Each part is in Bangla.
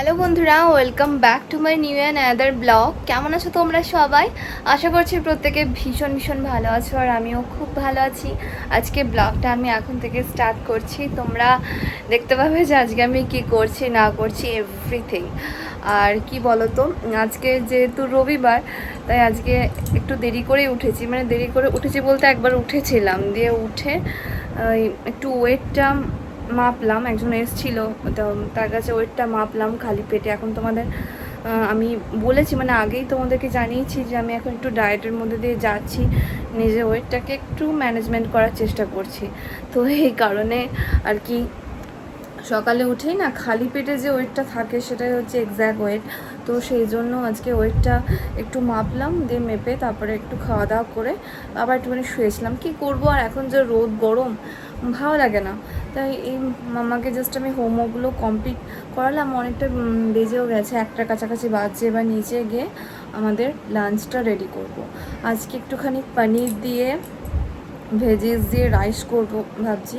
হ্যালো বন্ধুরা, welcome back to my new and other blog. কেমন আছো তোমরা সবাই? আশা করছি প্রত্যেকে ভীষণ ভীষণ ভালো আছো আর আমিও খুব ভালো আছি। আজকে ব্লগটা আমি এখন থেকে স্টার্ট করছি। তোমরা দেখতে পাবে যে আজকে আমি কি করছি, না করছি এভরিথিং আর কি বলো তো আজকে যেহেতু রবিবার, তাই আজকে একটু দেরি করে উঠেছি। মানে দেরি করে উঠেছি বলতে একবার উঠেছিলাম। দিয়ে উঠে একটু ওয়েটটা মাপলাম, একজন এসছিল, তো তার কাছে ওয়েটটা মাপলাম খালি পেটে। এখন তোমাদের আমি বলেছি মানে আগেই তোমাদেরকে জানিয়েছি যে আমি এখন একটু ডায়েটের মধ্যে দিয়ে যাচ্ছি, নিজের ওয়েটটাকে একটু ম্যানেজমেন্ট করার চেষ্টা করছি। তো এই কারণে আর কি, সকালে উঠেই না খালি পেটে যে ওয়েটটা থাকে সেটাই হচ্ছে এক্স্যাক্ট ওয়েট তো সেই জন্য আজকে ওয়েটটা একটু মাপলাম, দিয়ে মেপে তারপরে একটু খাওয়া দাওয়া করে আবার একটুখানি শুয়েছিলাম। কি করব? আর এখন যে রোদ গরম, ভালো লাগে না। তাই এই মামাকে জাস্ট আমি হোমওয়ার্কগুলো কমপ্লিট করালাম। অনেকটা বেজেও গেছে। একটার কাছাকাছি বাজছে, এবার নিচে গিয়ে আমাদের লাঞ্চটা রেডি করব। আজকে একটুখানি পনির দিয়ে ভেজিস দিয়ে রাইস করব ভাবছি।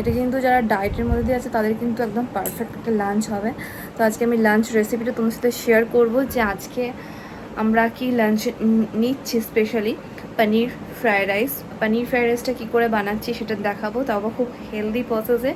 এটা কিন্তু যারা ডায়েটের মধ্যে দিয়ে আছে, তাদের কিন্তু একদম পারফেক্ট একটা লাঞ্চ হবে। তো আজকে আমি লাঞ্চ রেসিপিটা তোমার সাথে শেয়ার করব যে আজকে আমরা কি লাঞ্চ নিচ্ছি specially paneer fried rice paneer fried রাইসটা কী করে বানাচ্ছি সেটা দেখাবো আবার খুব হেলদি প্রসেসে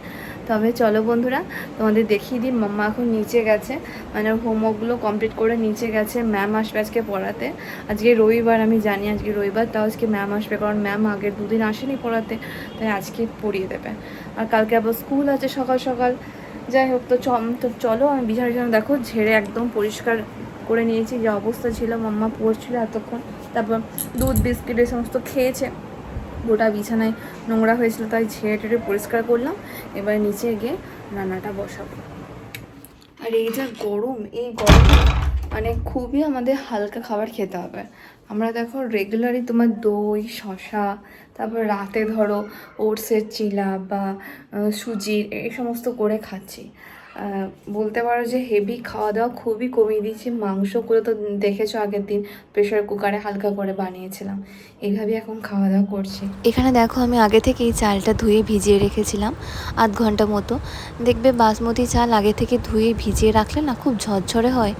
তবে চলো বন্ধুরা, তোমাদের দেখিয়ে দিই, মাম্মা এখন নিচে গেছে। মানে হোমওয়ার্কগুলো কমপ্লিট করে নিচে গেছে ম্যাম আসবে আজকে পড়াতে। আজকে রবিবার, আমি জানি আজকে রবিবার, তাও আজকে ম্যাম আসবে, কারণ ম্যাম আগের দুদিন আসেনি পড়াতে, তাই আজকে পড়িয়ে দেবে। আর কালকে আবার স্কুল আছে সকাল সকাল। যাই হোক, তো তো চলো, আমি বিছানার জন্য দেখো, ঝেড়ে একদম পরিষ্কার করে নিয়েছি, যে অবস্থা ছিল, মাম্মা পড়ছিল এতক্ষণ, তারপর দুধ, বিস্কিট, এই সমস্ত খেয়েছে। গোটা বিছানায় নোংরা হয়েছিল, তাই ঝেড়ে টেড়ে পরিষ্কার করলাম, এবার নিচে গিয়ে রান্নাটা বসাবো। আর এই যা গরম, এই গরম মানে খুবই আমাদের হালকা খাবার খেতে হবে। আমরা দেখো রেগুলারই তোমার দই শশা তারপর রাতে ধরো ওটসের চিলা বা সুজির এই সমস্ত করে খাচ্ছি। বলতে পারো যে হেভি খাওয়া দাওয়া খুবই কমিয়ে দিয়েছি। মাংসগুলো তো দেখেছ আগের দিন প্রেশার কুকারে হালকা করে বানিয়েছিলাম। এইভাবেই এখন খাওয়া দাওয়া করছি। এখানে দেখো, আমি আগে থেকেই চালটা ধুয়ে ভিজিয়ে রেখেছিলাম, আধ ঘণ্টা মতো। দেখবে বাসমতি চাল আগে থেকে ধুয়ে ভিজিয়ে রাখলে না খুব ঝরঝরে হয়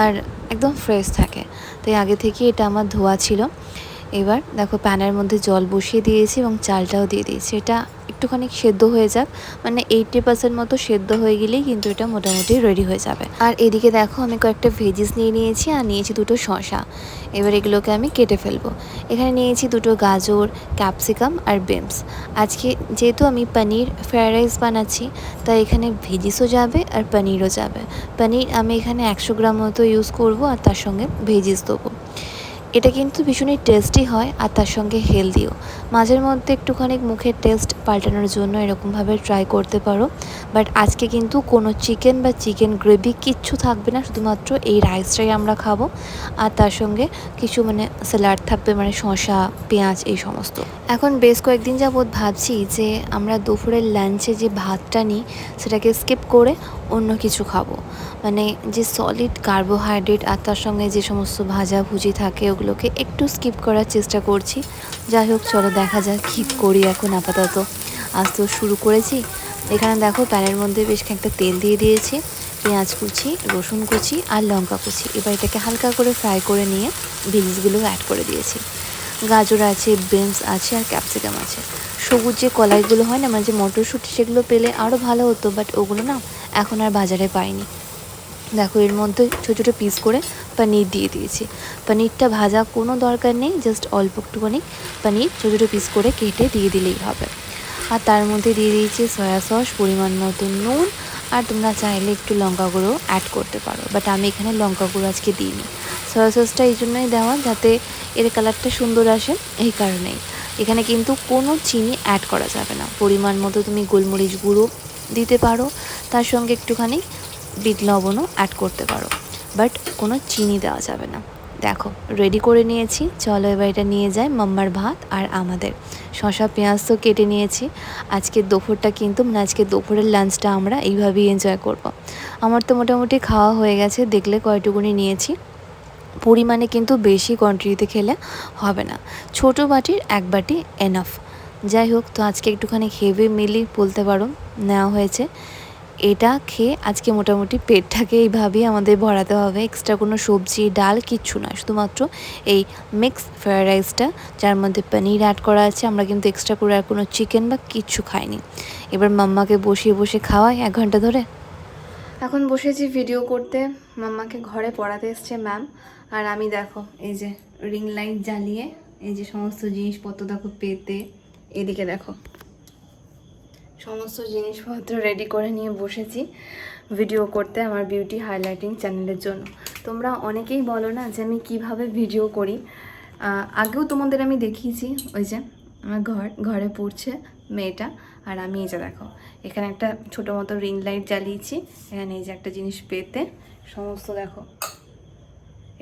আর একদম ফ্রেশ থাকে। তাই আগে থেকে এটা আমার ধোয়া ছিল। এবার দেখো, প্যানের মধ্যে জল বসিয়ে দিয়েছি এবং চালটাও দিয়ে দিয়েছি। এটা একটুখানি সেদ্ধ হয়ে যাক। মানে এইটটি পার্সেন্ট মতো সেদ্ধ হয়ে গেলেই কিন্তু এটা মোটামুটি রেডি হয়ে যাবে। আর এদিকে দেখো আমি কয়েকটা ভেজিস নিয়ে নিয়েছি আর নিয়েছি দুটো শশা এবার এগুলোকে আমি কেটে ফেলব। এখানে নিয়েছি দুটো গাজর ক্যাপসিকাম আর বিমস আজকে যেহেতু আমি পনির ফ্রায়েড রাইস বানাচ্ছি, তাই এখানে ভেজিসও যাবে আর পনিরও যাবে। পনির আমি এখানে একশো গ্রাম মতো ইউজ করব আর তার সঙ্গে ভেজিস দেবো। এটা কিন্তু ভীষণই টেস্টি হয় আর তার সঙ্গে হেলদিও মাঝের মধ্যে একটুখানি মুখের টেস্ট পাল্টানোর জন্য এরকমভাবে ট্রাই করতে পারো। বাট আজকে কিন্তু কোনো চিকেন বা চিকেন গ্রেভি কিচ্ছু থাকবে না, শুধুমাত্র এই রাইসটাই আমরা খাব। আর তার সঙ্গে কিছু মানে স্যালাড থাকবে মানে শশা পেঁয়াজ, এই সমস্ত। এখন বেশ কয়েকদিন যাবৎ ভাবছি যে আমরা দুপুরের লাঞ্চে যে ভাতটা নিই, সেটাকে স্কিপ করে অন্য কিছু খাব। মানে যে সলিড কার্বোহাইড্রেট আর তার সঙ্গে যে সমস্ত ভাজা ভুজি থাকে, ওগুলোকে একটু স্কিপ করার চেষ্টা করছি। যাই হোক, চলো দেখা যাক কী করি এখন আপাতত। আজ তো শুরু করেছি। এখানে দেখো প্যানের মধ্যে বেশ একটা তেল দিয়ে দিয়েছি। পেঁয়াজ কুচি, রসুন কুচি আর লঙ্কা কুচি। এবার এটাকে হালকা করে ফ্রাই করে নিয়ে ভেজিসগুলো অ্যাড করে দিয়েছি। গাজর আছে বিনস আছে আর ক্যাপসিকাম আছে। সবুজ যে কলাইগুলো হয় না মানে যে মটরশুঁটি, সেগুলো পেলে আরও ভালো হতো বাট ওগুলো না এখন আর বাজারে পাইনি। দেখো, এর মধ্যে ছোটো ছোটো পিস করে পনির দিয়ে দিয়েছি। পনিরটা ভাজা কোনো দরকার নেই জাস্ট অল্প একটুখানি পনির ছোটো ছোটো পিস করে কেটে দিয়ে দিলেই হবে। আর তার মধ্যে দিয়ে দিয়েছি সয়া সস পরিমাণ মতো নুন, আর তোমরা চাইলে একটু লঙ্কা গুঁড়ো অ্যাড করতে পারো বাট আমি এখানে লঙ্কা গুঁড়ো আজকে দিইনি। সয়া সসটা এই জন্যই দেওয়া যাতে এর কালারটা সুন্দর আসে, এই কারণেই। এখানে কিন্তু কোনো চিনি অ্যাড করা যাবে না। পরিমাণ মতো তুমি গোলমরিচ গুঁড়ো দিতে পারো, তার সঙ্গে একটুখানি বিট লবণও অ্যাড করতে পারো। বাট কোনো চিনি দেওয়া যাবে না। দেখো রেডি করে নিয়েছি। চলো এবার এটা নিয়ে যাই মাম্মার ভাত আর আমাদের। শশা পেঁয়াজ তো কেটে নিয়েছি। আজকে দুপুরটা কিন্তু মানে আজকে দুপুরের লাঞ্চটা আমরা এইভাবেই এনজয় করব। আমার তো মোটামুটি খাওয়া হয়ে গেছে, দেখলে কয়টুকুনি নিয়েছি। পরিমাণে কিন্তু বেশি কোয়ান্টিটিতে খেলে হবে না। ছোট বাটির এক বাটি এনাফ যাই হোক, তো আজকে একটুখানি হেভি মিলি বলতে পারো, নেওয়া হয়েছে। এটা খেয়ে আজকে মোটামুটি পেটটাকে এইভাবেই আমাদের ভরাতে হবে। এক্সট্রা কোনো সবজি, ডাল কিচ্ছু নয়। শুধুমাত্র এই মিক্স ফ্রায়েড রাইসটা যার মধ্যে পনির অ্যাড করা আছে। আমরা কিন্তু এক্সট্রা করে আর কোনো চিকেন বা কিচ্ছু খাইনি। এবার মাম্মাকে বসিয়ে বসে খাওয়াই এক ঘণ্টা ধরে। এখন বসেছি ভিডিও করতে। মাম্মাকে ঘরে পড়াতে এসছে ম্যাম আর আমি দেখো, এই যে রিং লাইট জ্বালিয়ে এই যে সমস্ত জিনিসপত্র দেখো পেতে, এদিকে দেখো। সমস্ত জিনিসপত্র রেডি করে নিয়ে বসেছি ভিডিও করতে আমার বিউটি হাইলাইটিং চ্যানেলের জন্য। তোমরা অনেকেই বলো না যে আমি কীভাবে ভিডিও করি। আগেও তোমাদের আমি দেখিয়েছি, ওই যে আমার ঘর, ঘরে পড়ছে মেয়েটা, আর আমি এই যে দেখো, এখানে একটা ছোটো মতো রিং লাইট জ্বালিয়েছি, এখানে এই যে একটা জিনিস পেতে, সমস্ত দেখো।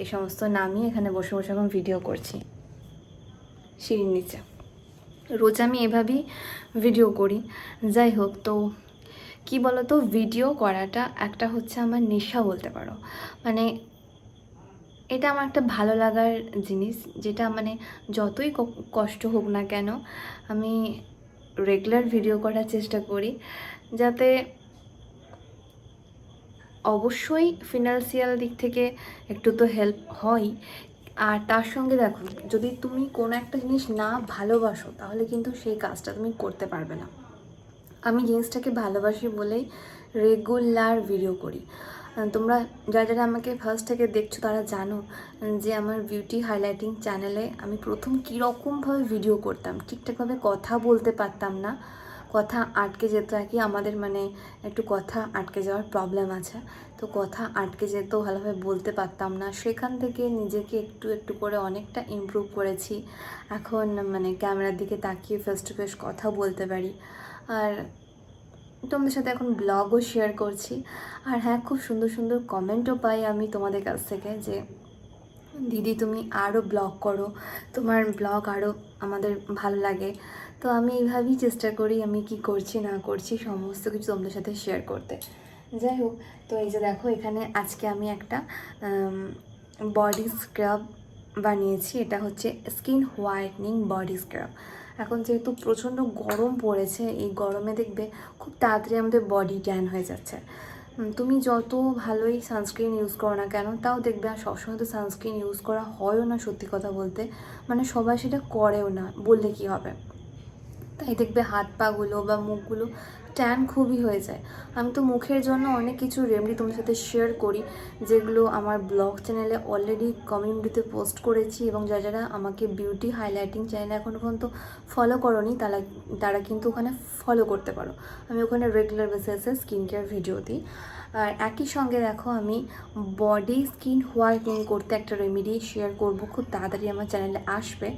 এই সমস্ত নামিয়ে এখানে বসে বসে এখন ভিডিও করছি। সিঁড়ির নিচে। রোজ আমি এভাবেই ভিডিও করি। যাই হোক, তো কি বলতো ভিডিও করাটা একটা হচ্ছে আমার নেশা বলতে পারো। মানে এটা আমার একটা ভালো লাগার জিনিস, যেটা মানে যতই কষ্ট হোক না কেন, আমি রেগুলার ভিডিও করার চেষ্টা করি। যাতে অবশ্যই ফিনান্সিয়াল দিক থেকে একটু তো হেল্প হয় আর তার সঙ্গে দেখো, যদি তুমি কোনো একটা জিনিস না ভালোবাসো, তাহলে কিন্তু সেই কাজটা তুমি করতে পারবে না। আমি জিনিসটাকে ভালোবাসি বলেই রেগুলার ভিডিও করি। তোমরা যারা যারা আমাকে ফার্স্ট থেকে দেখছ, তারা জানো যে আমার বিউটি হাইলাইটিং চ্যানেলে আমি প্রথম কীরকমভাবে ভিডিও করতাম, ঠিকঠাকভাবে কথা বলতে পারতাম না। কথা আটকে যেত আর কি, আমাদের মানে একটু কথা আটকে যাওয়ার প্রবলেম আছে। তো কথা আটকে যেত, ভালোভাবে বলতে পারতাম না। সেখান থেকে নিজেকে একটু একটু করে অনেকটা ইমপ্রুভ করেছি। এখন মানে ক্যামেরার দিকে তাকিয়ে ফেস টু ফেস কথা বলতে পারি। আর তোমাদের সাথে এখন ব্লগও শেয়ার করছি। আর হ্যাঁ খুব সুন্দর সুন্দর কমেন্টও পাই আমি তোমাদের কাছ থেকে যে, দিদি তুমি আরও ব্লগ করো। তোমার ব্লগ আরও আমাদের ভালো লাগে। তো আমি এইভাবেই চেষ্টা করি আমি কি করছি, না করছি, সমস্ত কিছু তোমাদের সাথে শেয়ার করতে। যাই হোক, তো এই যে দেখো, এখানে আজকে আমি একটা বডি স্ক্রাব বানিয়েছি। এটা হচ্ছে স্কিন হোয়াইটনিং বডি স্ক্রাব এখন যেহেতু প্রচণ্ড গরম পড়েছে, এই গরমে দেখবে খুব তাড়াতাড়ি আমাদের বডি ট্যান হয়ে যাচ্ছে। তুমি যত ভালোই সানস্ক্রিন ইউজ করো না কেন, তাও দেখবে আর সবসময় তো সানস্ক্রিন ইউজ করা হয়ও না সত্যি কথা বলতে। মানে সবাই সেটা করেও না, বললে কি হবে? তাই দেখবে হাত পাগুলো বা মুখগুলো ট্যান খুবই হয়ে যায়। আমি তো মুখের জন্য অনেক কিছু রেমেডি তোমার সাথে শেয়ার করি, যেগুলো আমার ব্লগ চ্যানেলে অলরেডি কমিউনিটিতে পোস্ট করেছি এবং যারা যারা আমাকে বিউটি হাইলাইটিং চ্যানেলে এখনও পর্যন্ত ফলো করনি তারা তারা কিন্তু ওখানে ফলো করতে পারো। আমি ওখানে রেগুলার বেসিসে স্কিন কেয়ার ভিডিও দিই। আর একই সঙ্গে দেখো আমি বডি স্কিন হোয়াইটনিং করতে একটা রেমেডি শেয়ার করব। খুব তাড়াতাড়ি আমার চ্যানেলে আসবে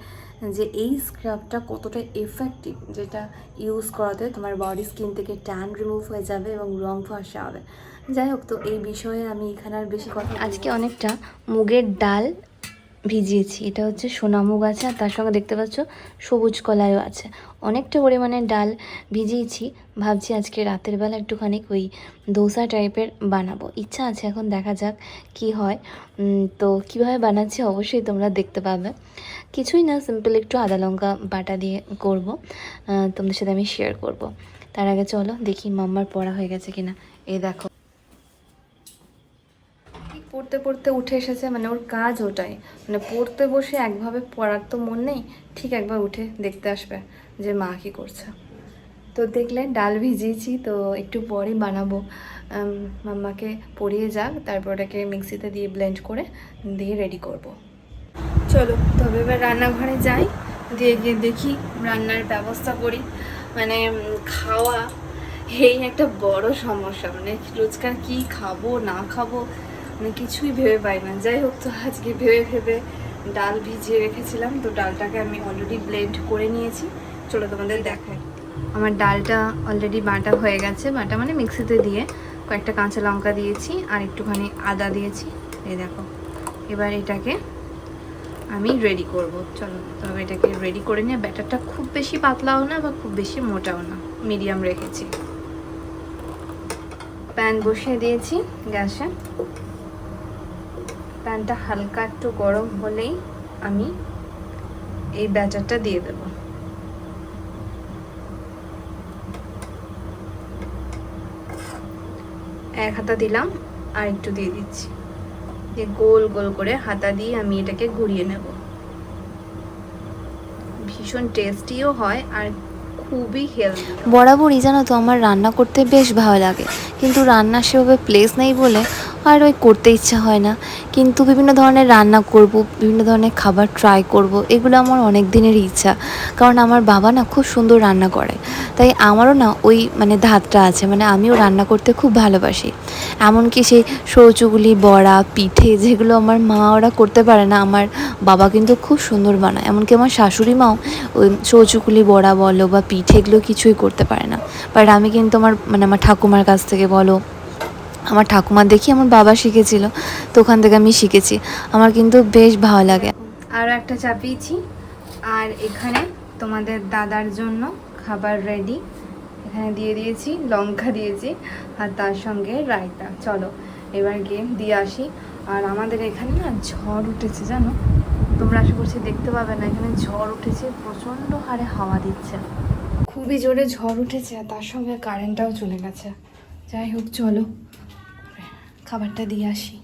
যে এই স্ক্রাবটা কতটা এফেক্টিভ যেটা ইউজ করাতে তোমার বডি স্কিন থেকে ট্যান রিমুভ হয়ে যাবে এবং রং ফসা হবে। যাই হোক, তো এই বিষয়ে আমি এখানে আর বেশি কথা আজকে অনেকটা মুগের ডাল ভিজিয়েছি। এটা হচ্ছে সোনামুগ আছে আর তার সঙ্গে দেখতে পাচ্ছ সবুজ কলাইও আছে। অনেকটা পরিমাণে ডাল ভিজিয়েছি। ভাবছি আজকে রাতের বেলা একটুখানি ওই দোসা টাইপের বানাবো। ইচ্ছা আছে এখন দেখা যাক কি হয়। তো কীভাবে বানাচ্ছি অবশ্যই তোমরা দেখতে পাবে। কিছুই না সিম্পল একটু আদা লঙ্কা বাটা দিয়ে করব। তোমাদের সাথে আমি শেয়ার করব। তার আগে চলো দেখি মাম্মার পড়া হয়ে গেছে কিনা। এই দেখো। পড়তে পড়তে উঠে এসেছে মানে ওর কাজ ওটাই। মানে পড়তে বসে একভাবে পড়ার তো মন নেই, ঠিক একবার উঠে দেখতে আসবে যে মা কী করছে। তো দেখলে ডাল ভিজিয়েছি, তো একটু পরেই বানাবো। মাম্মাকে পরিয়ে যাক, তারপর ওটাকে মিক্সিতে দিয়ে ব্লেন্ড করে দিয়ে রেডি করব। চলো, তবে এবার রান্নাঘরে যাই, দিয়ে গিয়ে দেখি রান্নার ব্যবস্থা করি। মানে খাওয়া, এই একটা বড় সমস্যা। মানে রোজকার কি খাব, না খাব মানে কিছুই ভেবে পাই না যাই হোক, তো আজকে ভেবে ভেবে ডাল ভিজিয়ে রেখেছিলাম। তো ডালটাকে আমি অলরেডি ব্লেন্ড করে নিয়েছি। চলো তোমাদের দেখাই। আমার ডালটা অলরেডি বাটা হয়ে গেছে। বাটা মানে মিক্সিতে দিয়ে কয়েকটা কাঁচা লঙ্কা দিয়েছি আর একটুখানি আদা দিয়েছি। এই দেখো, এবার এটাকে আমি রেডি করব। চলো, তবে এটাকে রেডি করে নিয়ে ব্যাটারটা খুব বেশি পাতলাও না বা খুব বেশি মোটাও না মিডিয়াম রেখেছি। প্যান বসিয়ে দিয়েছি গ্যাসে। প্যানটা হালকা একটু গরম হলেই আমি এই ব্যাটারটা দিয়ে দেব। এক হাতা দিলাম, আর একটু দিয়ে দিচ্ছি। যে গোল গোল করে হাতা দিয়ে আমি এটাকে ঘুরিয়ে নেব। ভীষণ টেস্টিও হয় আর খুবই হেলদি। বরাবরই জানো তো আমার রান্না করতে বেশ ভালো লাগে। কিন্তু রান্না সেভাবে প্লেস নেই বলে আর ওই করতে ইচ্ছা হয় না। কিন্তু বিভিন্ন ধরনের রান্না করব, বিভিন্ন ধরনের খাবার ট্রাই করব, এগুলো আমার অনেক দিনের ইচ্ছা। কারণ আমার বাবা না খুব সুন্দর রান্না করে। তাই আমারও না ওই মানে ধাতটা আছে মানে আমিও রান্না করতে খুব ভালোবাসি। এমনকি সেই সৌচুগুলি, বড়া, পিঠে যেগুলো আমার মা ওরা করতে পারে না, আমার বাবা কিন্তু খুব সুন্দর বানায়। এমনকি আমার শাশুড়ি মাও ওই সৌচুকুলি বড়া বলো বা পিঠে এগুলো কিছুই করতে পারে না। বাট আমি কিন্তু আমার মানে আমার ঠাকুমার কাছ থেকে বলো আমার ঠাকুমা দেখি আমার বাবা শিখেছিল, তো ওখান থেকে আমি শিখেছি। আমার কিন্তু বেশ ভালো লাগে। আরও একটা চাপিয়েছি আর এখানে তোমাদের দাদার জন্য খাবার রেডি এখানে দিয়ে দিয়েছি, লঙ্কা দিয়েছি, আর তার সঙ্গে রায়তা। চলো, এবার গিয়ে দিয়ে আসি। আর আমাদের এখানে না ঝড় উঠেছে, জানো? তোমরা আশা করছি দেখতে পাবে না, এখানে ঝড় উঠেছে, প্রচণ্ড হারে হাওয়া দিচ্ছে। খুবই জোরে ঝড় উঠেছে, আর তার সঙ্গে কারেন্টটাও চলে গেছে। যাই হোক, চলো। খাবারটা দিয়ে আসি।